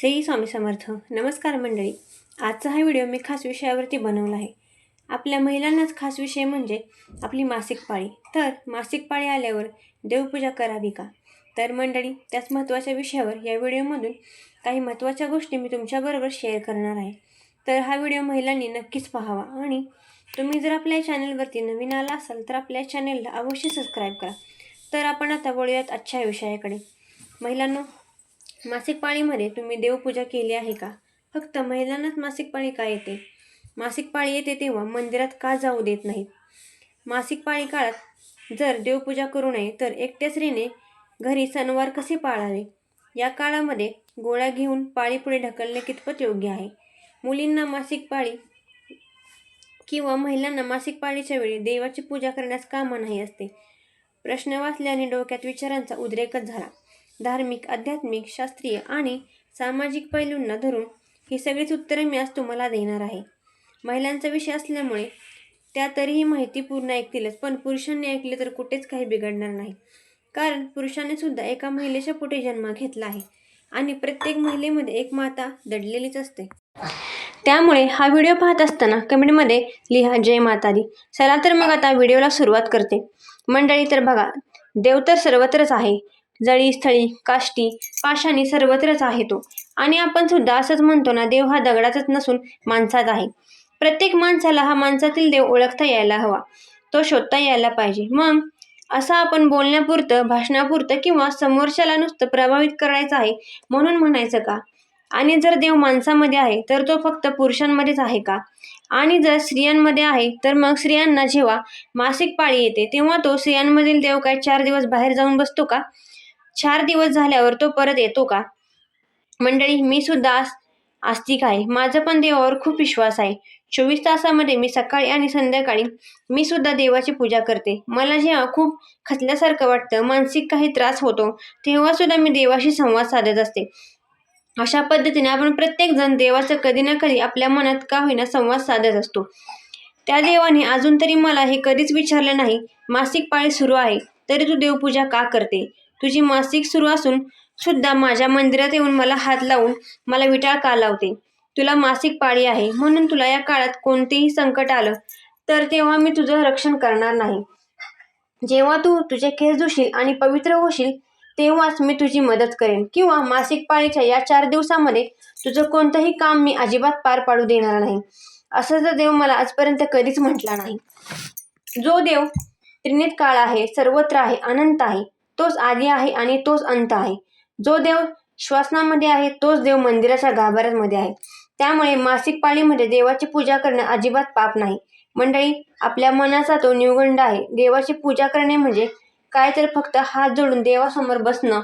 श्री स्वामी समर्थ. नमस्कार मंडळी. आजचा हा व्हिडिओ मी खास विषयावरती बनवला आहे. आपल्या महिलांनाच खास विषय म्हणजे आपली मासिक पाळी. तर मासिक पाळी आल्यावर देवपूजा करावी का? तर मंडळी त्याच महत्त्वाच्या विषयावर या व्हिडिओमधून काही महत्त्वाच्या गोष्टी मी तुमच्याबरोबर शेअर करणार आहे. तर हा व्हिडिओ महिलांनी नक्कीच पाहावा आणि तुम्ही जर आपल्या चॅनलवरती नवीन आला असाल तर आपल्या चॅनलला अवश्य सबस्क्राईब करा. तर आपण आता वळूयात आजच्या विषयाकडे. महिलांनो मासिक पाळीमध्ये तुम्ही देवपूजा केली आहे का? फक्त महिलांनाच मासिक पाळी का येते? मासिक पाळी येते तेव्हा मंदिरात का जाऊ देत नाहीत? मासिक पाळी काळात जर देवपूजा करू नये तर एकट्या स्त्रीने घरी सणवार कसे पाळावे? या काळामध्ये गोळ्या घेऊन पाळी पुढे ढकलणे कितपत योग्य आहे? मुलींना मासिक पाळी किंवा महिलांना मासिक पाळीच्या वेळी देवाची पूजा करण्यास का मनाही असते? प्रश्न वाचल्याने डोक्यात विचारांचा उद्रेकच झाला. धार्मिक आध्यात्मिक शास्त्रीय आणि सामाजिक पैलूंना धरून ही सगळीच उत्तरे मी आज तुम्हाला देणार आहे. महिलांचा विषय असल्यामुळे त्या तरीही माहिती पूर्ण ऐकतीलच पण पुरुषांनी ऐकले तर कुठेच काही बिघडणार नाही. कारण पुरुषांनी सुद्धा एका महिलेच्या पोटी जन्म घेतला आहे आणि प्रत्येक महिलेमध्ये एक माता दडलेलीच असते. त्यामुळे हा व्हिडिओ पाहत असताना कमेंटमध्ये लिहा जय मातादी चला तर मग आता व्हिडिओला सुरुवात करते. मंडळी तर बघा देव तर सर्वत्रच आहे. जळी स्थळी काष्टी पाषाणी सर्वत्रच आहे तो. आणि आपण सुद्धा असंच म्हणतो ना देव हा दगडाचाच नसून माणसाच आहे. प्रत्येक माणसाला हा माणसातील देव ओळखता यायला हवा. तो शोधता यायला पाहिजे. मग असं आपण बोलण्यापुरतं भाषणापुरतं किंवा समोरच्याला नुसतं प्रभावित करायचं आहे म्हणून म्हणायचं का? आणि जर देव माणसामध्ये आहे तर तो फक्त पुरुषांमध्येच आहे का? आणि जर स्त्रियांमध्ये आहे तर मग स्त्रियांना जेव्हा मासिक पाळी येते तेव्हा तो स्त्रियांमधील देव काय चार दिवस बाहेर जाऊन बसतो का? चार दिवस झाल्यावर तो परत येतो का? मंडळी मी सुद्धा आस्तिक आहे. माझं पण देवावर खूप विश्वास आहे. चोवीस तासामध्ये मी सकाळी आणि संध्याकाळी मी सुद्धा देवाची पूजा करते. मला जेव्हा खूप खचल्यासारखं वाटतं मानसिक काही त्रास होतो तेव्हा सुद्धा मी देवाशी संवाद साधत असते. अशा पद्धतीने आपण प्रत्येक जण देवाचं कधी ना कधी आपल्या मनात का होईना संवाद साधत असतो. त्या देवाने अजून तरी मला हे कधीच विचारलं नाही मासिक पाळी सुरू आहे तरी तू देवपूजा का करते? तुझी मासिक सुरू असून सुद्धा माझ्या मंदिरात येऊन मला हात लावून मला विटाळ का लावते? तुला मासिक पाळी आहे. म्हणून तुला या काळात कोणतेही संकट आलं तर तेव्हा मी तुझं रक्षण करणार नाही. जेव्हा तू तुझे केस धुशील आणि पवित्र होशील तेव्हाच मी तुझी मदत करेन. किंवा मासिक पाळीच्या या चार दिवसामध्ये तुझं कोणतंही काम मी अजिबात पार पाडू देणार नाही. असं तर देव मला आजपर्यंत कधीच म्हटला नाही. जो देव त्रिनेत काळ आहे सर्वत्र आहे अनंत आहे तोच आधी आहे आणि तोच अंत आहे. जो देव श्वासनामध्ये आहे तोच देव मंदिराच्या गाभाऱ्यामध्ये आहे. त्यामुळे मासिक पाळीमध्ये देवाची पूजा करणं अजिबात पाप नाही. मंडळी आपल्या मनाचा तो निवगंड आहे. देवाची पूजा करणे म्हणजे काय तर फक्त हात जोडून देवासमोर बसणं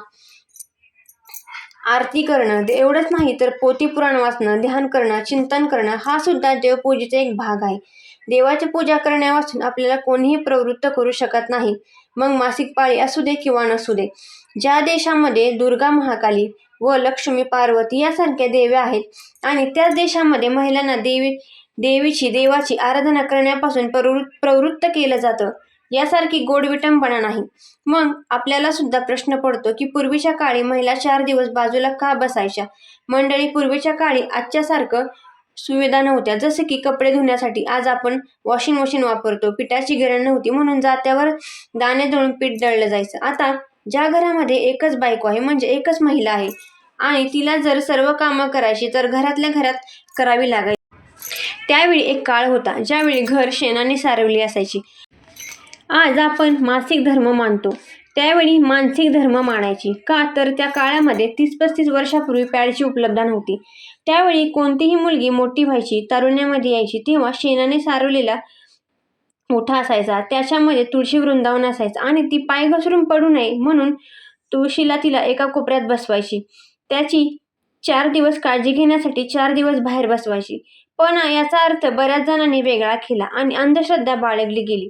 आरती करणं. एवढंच नाही तर पोती पुराण वाचणं ध्यान करणं चिंतन करणं हा सुद्धा देवपूजेचा एक भाग आहे. देवाची पूजा करण्यापासून आपल्याला कोणीही प्रवृत्त करू शकत नाही. मग मासिक पाळी असू दे किंवा नसू दे. ज्या देशामध्ये दुर्गा महाकाली व लक्ष्मी पार्वती यासारख्या देव्या आहेत आणि त्याच देशामध्ये महिलांना देवी देवीची देवाची आराधना करण्यापासून प्रवृत्त प्रवृत्त केलं जातं यासारखी गोड विटंबना नाही. मग आपल्याला सुद्धा प्रश्न पडतो की पूर्वीच्या काळी महिला चार दिवस बाजूला का बसायच्या? मंडळी पूर्वीच्या काळी आजच्यासारखं सुविधा नव्हत्या. जसं की कपडे धुण्यासाठी आज आपण वॉशिंग मशीन वापरतो. पिठाची गिरण नव्हती. म्हणून जात्यावर दाणे दळून पीठ दळलं जायचं. आता ज्या घरामध्ये एकच बायको आहे म्हणजे एकच महिला आहे आणि तिला जर सर्व कामं करायची तर घरातल्या घरात करावी लागायची. त्यावेळी एक काळ होता. ज्यावेळी घर शेणाने सारवली असायची. आज आपण मासिक धर्म मानतो. त्यावेळी मानसिक धर्म मानायची. का? तर त्या काळामध्ये तीस पस्तीस वर्षापूर्वी पॅडची उपलब्धता नव्हती. त्यावेळी कोणतीही मुलगी मोठी व्हायची तारुण्यामध्ये यायची तेव्हा शेणाने सारवलेला मोठा असायचा. त्याच्यामध्ये तुळशी वृंदावन असायचं आणि ती पाय घसरून पडू नये म्हणून तुळशीला तिला एका कोपऱ्यात बसवायची. त्याची चार दिवस काळजी घेण्यासाठी चार दिवस बाहेर बसवायची. पण याचा अर्थ बऱ्याच जणांनी वेगळा केला आणि अंधश्रद्धा बाळगली गेली.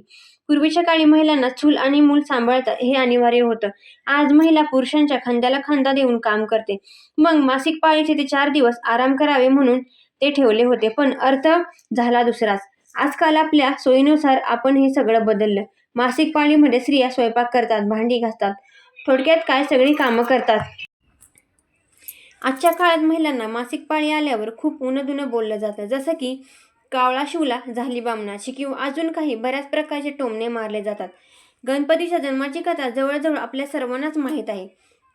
पूर्वीच्या काळी महिलांना चूल आणि मूल सांभाळता हे अनिवार्य होतं. आज महिला पुरुषांच्या खांद्याला खांदा देऊन काम करते. मग मासिक पाळीचे ते चार दिवस आराम करावे म्हणून ते ठेवले होते पण अर्थ झाला दुसराच. आजकाल आपल्या सोयीनुसार आपण हे सगळं बदललं. मासिक पाळीमध्ये स्त्रिया स्वयंपाक करतात भांडी घासतात थोडक्यात काय सगळी कामं करतात. आजच्या काळात महिलांना मासिक पाळी आल्यावर खूप उनदुनं बोललं जातं. जसं की कावळा शिवला झाली बामणाची किंवा अजून काही बऱ्याच प्रकारचे टोमणे मारले जातात. गणपतीच्या जन्माची कथा जवळजवळ आपल्या सर्वांनाच माहीत आहे.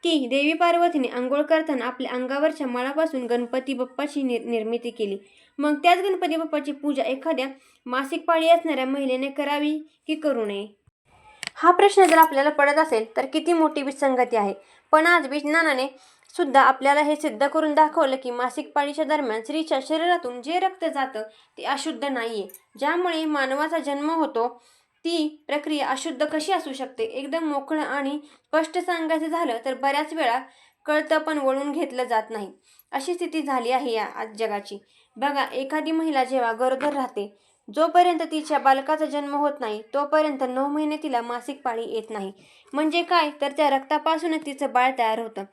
की देवी पार्वतीने आंघोळ करताना आपल्या अंगावरच्या मळापासून गणपती बाप्पाची निर निर्मिती केली. मग त्याच गणपती बाप्पाची पूजा एखाद्या मासिक पाळी असणाऱ्या महिलेने करावी की करू नये? हा प्रश्न जर आपल्याला पडत असेल तर किती मोठी विसंगती आहे. पण आज विज्ञानाने सुद्धा आपल्याला हे सिद्ध करून दाखवलं की मासिक पाळीच्या दरम्यान स्त्रीच्या शरीरातून जे रक्त जातं ते अशुद्ध नाही आहे ज्यामुळे मानवाचा जन्म होतो ती प्रक्रिया अशुद्ध कशी असू शकते? एकदम मोकळं आणि स्पष्ट सांगायचं झालं तर बऱ्याच वेळा कळतं पण वळून घेतलं जात नाही. अशी स्थिती झाली आहे या आज जगाची. बघा एखादी महिला जेव्हा गरोदर राहते जोपर्यंत तिच्या बालकाचा जन्म होत नाही तोपर्यंत नऊ महिने तिला मासिक पाळी येत नाही. म्हणजे काय? तर त्या रक्तापासूनच तिचं बाळ तयार होतं.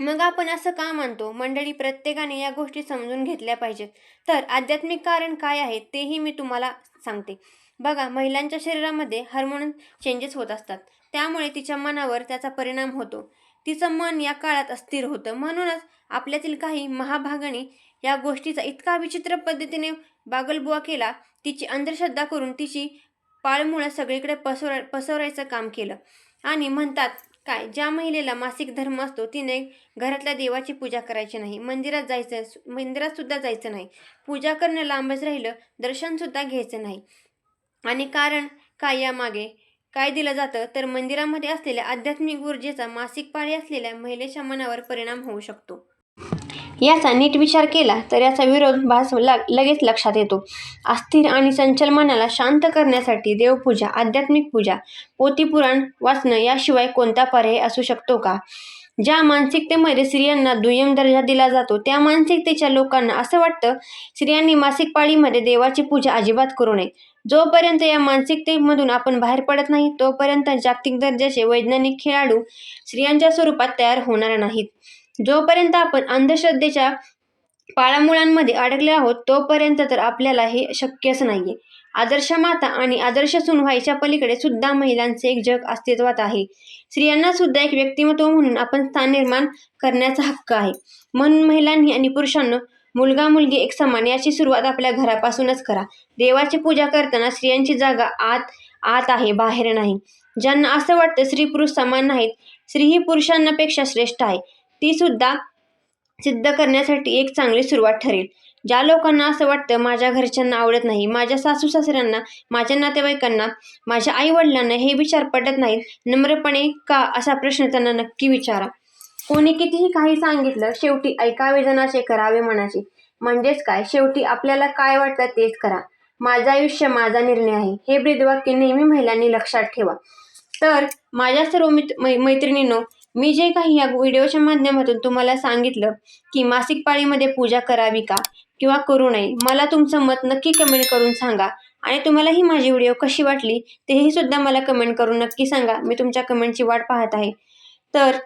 मग आपण असं का मानतो? मंडळी प्रत्येकाने या गोष्टी समजून घेतल्या पाहिजेत. तर आध्यात्मिक कारण काय आहे तेही मी तुम्हाला सांगते. बघा महिलांच्या शरीरामध्ये हार्मोन चेंजेस होत असतात. त्यामुळे तिच्या मनावर त्याचा परिणाम होतो. तिचं मन या काळात अस्थिर होतं. म्हणूनच आपल्यातील काही महाभागाने या गोष्टीचा इतका विचित्र पद्धतीने बागलबुवा केला तिची अंधश्रद्धा करून तिची पाळमुळं सगळीकडे पसर पसरवायचं काम केलं. आणि म्हणतात काय? ज्या महिलेला मासिक धर्म असतो तिने घरातल्या देवाची पूजा करायची नाही. मंदिरात जायचं मंदिरात सुद्धा जायचं नाही. पूजा करणं लांबच राहिलं दर्शनसुद्धा घ्यायचं नाही. आणि कारण काय यामागे? काय दिलं जातं? तर मंदिरामध्ये असलेल्या आध्यात्मिक ऊर्जेचा मासिक पाळी असलेल्या महिलेच्या मनावर परिणाम होऊ शकतो. याचा नीट विचार केला तर याचा विरोध भास लगेच लक्षात येतो. अस्थिर आणि संचल मनाला शांत करण्यासाठी देवपूजा आध्यात्मिक पूजा पोतीपुराण वाचणं याशिवाय कोणता पर्याय असू शकतो का? ज्या मानसिकतेमध्ये स्त्रियांना दुय्यम दर्जा दिला जातो त्या मानसिकतेच्या लोकांना असं वाटतं स्त्रियांनी मासिक पाळीमध्ये देवाची पूजा अजिबात करू नये. जोपर्यंत या मानसिकतेमधून आपण बाहेर पडत नाही तोपर्यंत जागतिक दर्जाचे वैज्ञानिक खेळाडू स्त्रियांच्या स्वरूपात तयार होणार नाहीत. जोपर्यंत आपण अंधश्रद्धेच्या पाळामुळांमध्ये अडकले आहोत तोपर्यंत तर आपल्याला हे शक्यच नाहीये. आदर्श माता आणि आदर्श सून व्हायच्या पलीकडे सुद्धा महिलांचे एक जग अस्तित्वात आहे. स्त्रियांना सुद्धा एक व्यक्तिमत्व म्हणून आपण स्थान निर्माण करण्याचा हक्क आहे. म्हणून महिलांनी आणि पुरुषांना मुलगा मुलगी एक समान याची सुरुवात आपल्या घरापासूनच करा. देवाची पूजा करताना स्त्रियांची जागा आत आत आहे बाहेर नाही. ज्यांना असं वाटतं स्त्री पुरुष समान नाहीत स्त्री ही पुरुषांनापेक्षा श्रेष्ठ आहे. ती सुद्धा सिद्ध करण्यासाठी एक चांगली सुरुवात ठरेल. ज्या लोकांना असं वाटतं माझ्या घरच्यांना आवडत नाही माझ्या सासू सासऱ्यांना माझ्या नातेवाईकांना माझ्या आई वडिलांना हे विचार पटत नाहीत नम्रपणे का असा प्रश्न त्यांना नक्की विचारा. कोणी कितीही काही सांगितलं शेवटी ऐकावे जनाचे करावे मनाचे. म्हणजेच काय? शेवटी आपल्याला काय वाटतं तेच करा. माझं आयुष्य माझा निर्णय आहे. हे ब्रीदवाक्य नेहमी महिलांनी लक्षात ठेवा. तर माझ्या सर्व मित मै मैत्रिणींनो मी जे काही या व्हिडिओच्या माध्यमातून तुम्हाला सांगितलं की मासिक पाळीमध्ये पूजा करावी का किंवा करू नये मला तुमचं मत नक्की कमेंट करून सांगा. आणि तुम्हाला ही माझी व्हिडिओ कशी वाटली तेही सुद्धा मला कमेंट करून नक्की सांगा. मी तुमच्या कमेंटची वाट पाहत आहे. तर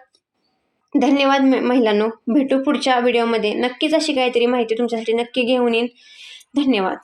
धन्यवाद महिलांनो. भेटू पुढच्या व्हिडिओमध्ये. नक्कीच अशी काहीतरी माहिती तुमच्यासाठी नक्की घेऊन येईन. धन्यवाद.